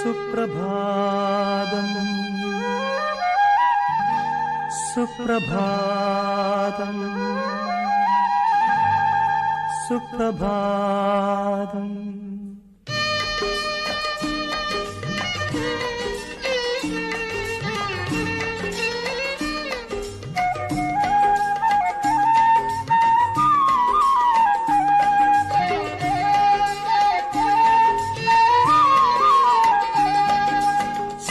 सुप्रभातम्। सुप्रभातम्। सुप्रभातम्।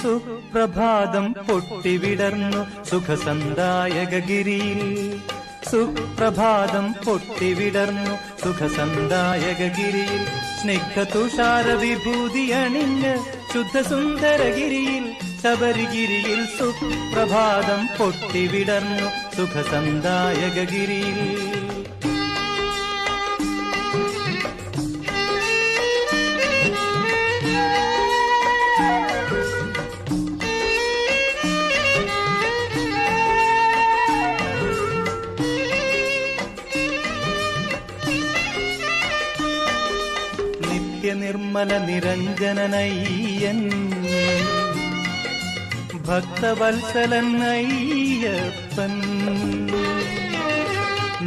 സുപ്രഭാതം പൊട്ടിവിടർന്നു സുഖസന്ദായകഗിരിയിൽ സുപ്രഭാതം പൊട്ടിവിടർന്നു സുഖസന്ദായകഗിരിയിൽ സ്നിഗ്ധ തുഷാര വിഭൂതി അണിഞ്ഞ് ശുദ്ധസുന്ദരഗിരിയിൽ. ശബരിഗിരിയിൽ സുപ്രഭാതം പൊട്ടിവിടർന്നു നിത്യനിർമ്മല നിരഞ്ജനനയ്യൻ. ഭക്തവത്സലൻ അയ്യപ്പൻ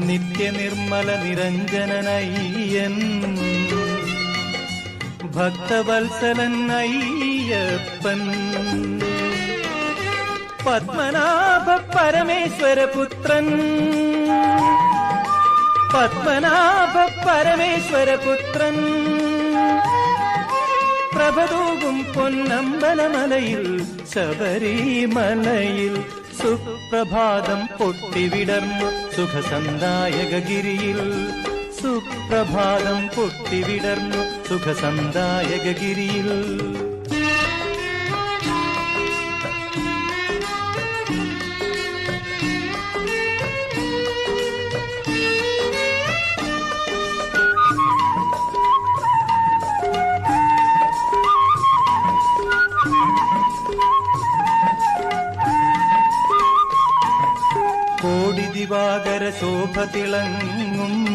നിത്യനിർമ്മല നിരഞ്ജനനയ്യൻ. ഭക്തവത്സലൻ അയ്യപ്പൻ പത്മനാഭ പരമേശ്വരപുത്രൻ പത്മനാഭ പരമേശ്വരപുത്രൻ പൊന്നമ്പലമലയിൽ ശബരിമലയിൽ സുപ്രഭാതം പൊട്ടിവിടർന്നു സുഖസന്ദായകഗിരിയിൽ. സുപ്രഭാതം പൊട്ടിവിടർന്നു സുഖസന്ദായകഗിരിയിൽ. കോടി ദിവാകര ശോഭ തിളങ്ങും.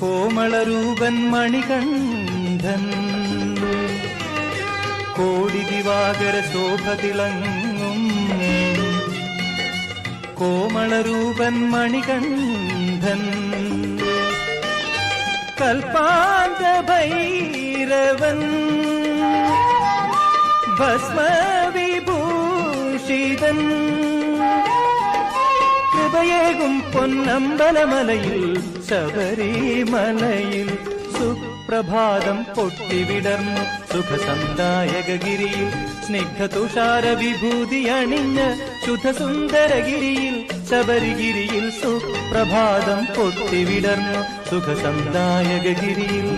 കോമളരൂപൻ മണികണ്ഠൻ. കോടി ദിവാകര ശോഭ തിളങ്ങും. കോമളരൂപൻ മണികണ്ഠൻ. കൽപ്പാന്ത ഭൈരവൻ ഭസ്മവിഭൂഷിതൻ. കൃപയേകും പൊന്നമ്പലമലയിൽ ശബരിമലയിൽ സുപ്രഭാതം പൊട്ടിവിടർന്നു സുഖസന്ദായകഗിരിയിൽ സ്നിഗ്ധ തുഷാര വിഭൂതി അണിഞ്ഞ് ശുദ്ധസുന്ദരഗിരിയിൽ ശബരിഗിരിയിൽ സുപ്രഭാതം പൊട്ടിവിടർന്നു സുഖസന്ദായകഗിരിയിൽ